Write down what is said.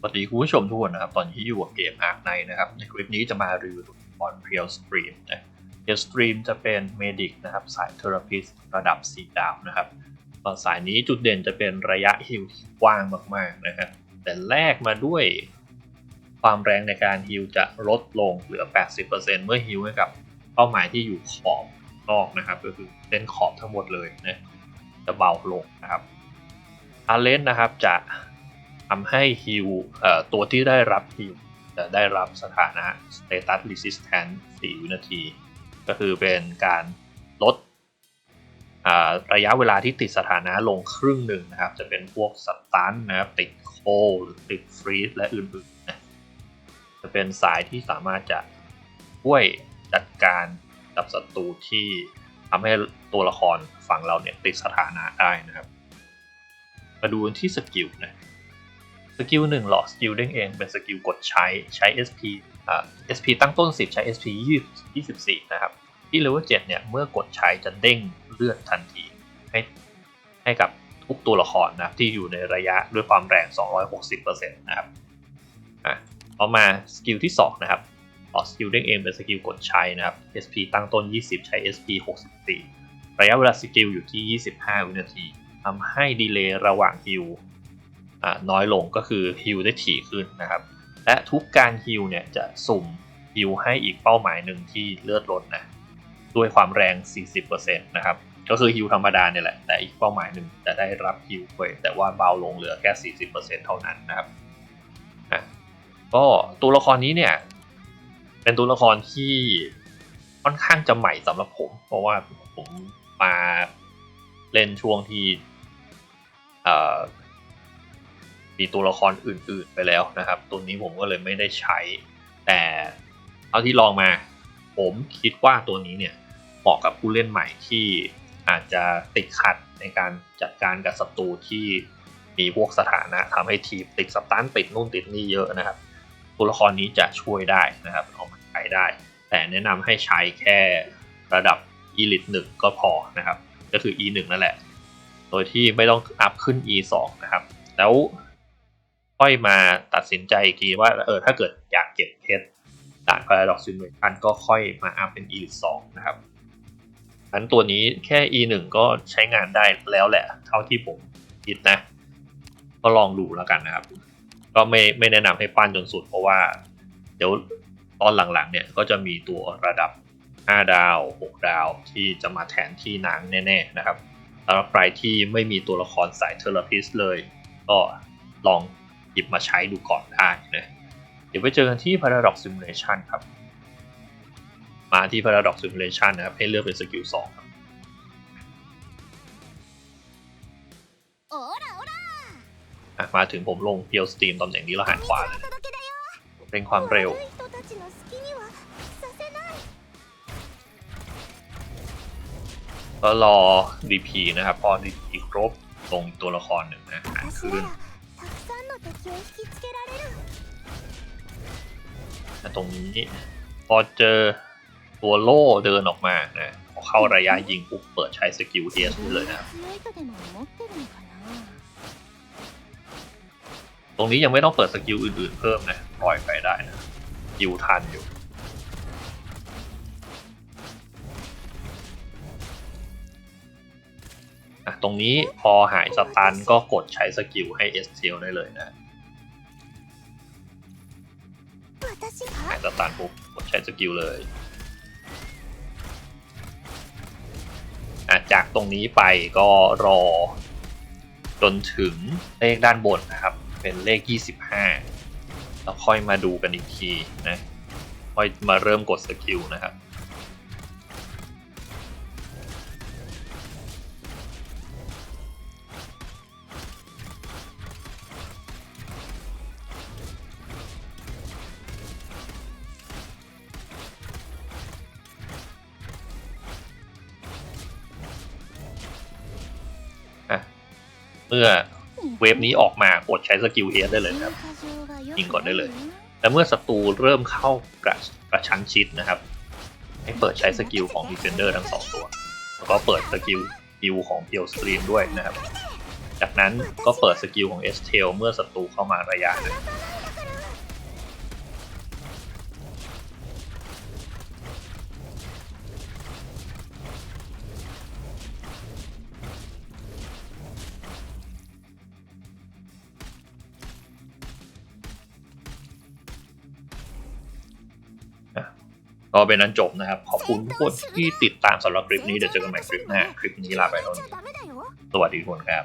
สวัสดีคุณผู้ชมทุกคนนะครับ ตอนนี้อยู่กับเกมอาร์คไนนะครับ ในคลิปนี้จะมารีวิวบอลเพียวสตรีมนะเพียวสตรีมจะเป็นเมดิกนะครับ สายเทอราพิสระดับ 4 ดาวนะครับตอนสายนี้จุดเด่นจะเป็นระยะฮิลที่กว้างมากๆนะครับ แต่แลกมาด้วยความแรงในการฮิลจะลดลงเหลือ 80%เมื่อฮิลให้กับเป้าหมายที่อยู่ขอบนอกนะครับ ก็คือเส้นขอบทั้งหมดเลยนะจะเบาลงนะครับอาเลนนะครับจะ ทำให้ฮิลตัวที่ได้รับฮิลจะได้รับสถานะ Status Resistance 4วินาที ก็คือเป็นการลดระยะเวลาที่ติดสถานะลงครึ่งหนึ่งนะครับ จะเป็นพวกสตันนะครับติดโคลหรือติดฟรีซและอื่นๆนะจะเป็นสายที่สามารถจะช่วยจัดการกับศัตรูที่ทำให้ตัวละครฝั่งเราเนี่ยติดสถานะได้นะครับ มาดูที่สกิลนะ สกิลหนึ่งหลอดสกิลเด้งเองเป็นสกิลกดใช้ใช้ SP อ่า SP ตั้งต้น 10 ใช้ SP 24 นะครับ ที่เลเวล7เนี่ย เมื่อกดใช้จะเด้งเลือดทันที ให้ให้กับทุกตัวละครนะครับที่อยู่ในระยะด้วยความแรง 260%นะครับอะต่อมาสกิลที่ 2 นะครับหลอดสกิลเด้งเองเป็นสกิลกดใช้นะครับ SP ตั้งต้น 20 ใช้ SP 64 ระยะเวลาสกิลอยู่ที่ 25 วินาทีทำให้ดีเลย์ระหว่างฮิล น้อยลงก็คือฮิลได้ถี่ขึ้นนะครับ และทุกการฮิลเนี่ยจะสุ่มฮิลให้อีกเป้าหมายหนึ่งที่เลือดลดนะด้วยความแรง 40%นะครับก็คือฮิลธรรมดาเนี่ยแหละแต่อีกเป้าหมายหนึ่งจะได้รับฮิลไปแต่ว่าเบาลงเหลือแค่ 40%เท่านั้นนะครับก็ตัวละครนี้เนี่ยเป็นตัวละครที่ค่อนข้างจะใหม่สำหรับผม เพราะว่าผมมาเล่นช่วงที่ มีตัวละครอื่น ๆไปแล้วนะครับ ตัวนี้ผมก็เลยไม่ได้ใช้ แต่เอาที่ลองมา ผมคิดว่าตัวนี้เนี่ยเหมาะกับผู้เล่นใหม่ที่อาจจะติดขัดในการจัดการกับศัตรูที่มีพวกสถานะทำให้ทีมติดสตันติดนู่นติดนี่เยอะนะครับ ตัวละครนี้จะช่วยได้นะครับเอามาใช้ได้ แต่แนะนำให้ใช้แค่ระดับ Elite 1ก็พอนะครับ ก็คือ E1 นั่นแหละ โดยที่ไม่ต้องอัพขึ้น E2 นะครับ แล้ว ค่อยมาตัดสินใจอีกทีว่าเออถ้าเกิดอยากเก็บเพชรจาก Paradox Simulation ก็ค่อยมาอัพเป็น Elite 2นะครับอันตัวนี้แค่ E1 ก็ใช้งานได้แล้วแหละ เท่าที่ผมคิดนะ ก็ลองดูแล้วกันนะครับ ก็ไม่ไม่แนะนำให้ปั้นจนสุด เพราะว่า เดี๋ยวตอนหลังๆเนี่ยก็จะมีตัวระดับ 5 ดาว 6 ดาวที่จะมาแทนที่นางแน่ๆนะครับสำหรับใครที่ไม่มีตัวละครสายเทอร์พิสเลย ก็ลอง หยิบมาใช้ดูก่อนได้นะเดี๋ยวไปเจอกันที่ Paradox Simulation ครับ มาที่ Paradox Simulation นะครับ ให้เลือกเป็นสกิล2ครับมาถึงผมลงเพียวสตรีมตำแหน่งนี้แล้วหันขวาเลยเป็นความเร็วก็รอพีนะครับ พอ DP ครบลงตัวละครหนึ่งนะขึ้น さんの敵を引きつけられる นะตรงนี้ พอเจอตัวโล่เดินออกมานะพอเข้าระยะยิงปุ๊บเปิดใช้สกิล S ได้เลยนะครับ 強いとでも思ってるのかな ตรงนี้ยังไม่ต้องเปิดสกิลอื่นๆเพิ่มนะปล่อยไปได้นะยิวทันอยู่ อ่ะตรงนี้พอหายสตันก็กดใช้สกิลให้ S เทลได้เลยนะ ตานปุ๊บกดใช้สกิลเลยอะจากตรงนี้ไปก็รอ จนถึงเลขด้านบนนะครับ เป็นเลข 25 แล้วค่อยมาดูกันอีกทีนะ ค่อยมาเริ่มกดสกิลนะครับ เมื่อเวฟนี้ออกมากดใช้สกิลเอสได้เลยนะครับยิงก่อนได้เลยและเมื่อศัตรูเริ่มเข้ากระกระชั้นชิดนะครับ ให้เปิดใช้สกิลของดีเฟนเดอร์ทั้งสองตัว แล้วก็เปิดสกิลบิวของเพียวสตรีมด้วยนะครับ จากนั้นก็เปิดสกิลของเอสเทลเมื่อศัตรูเข้ามาระยะหนึ่ง ก็เป็นนั้นจบนะครับ ขอบคุณทุกคนที่ติดตามสำหรับคลิปนี้เดี๋ยวเจอกันใหม่คลิปหน้าคลิปนี้ลาไปแล้วสวัสดีทุกคนครับ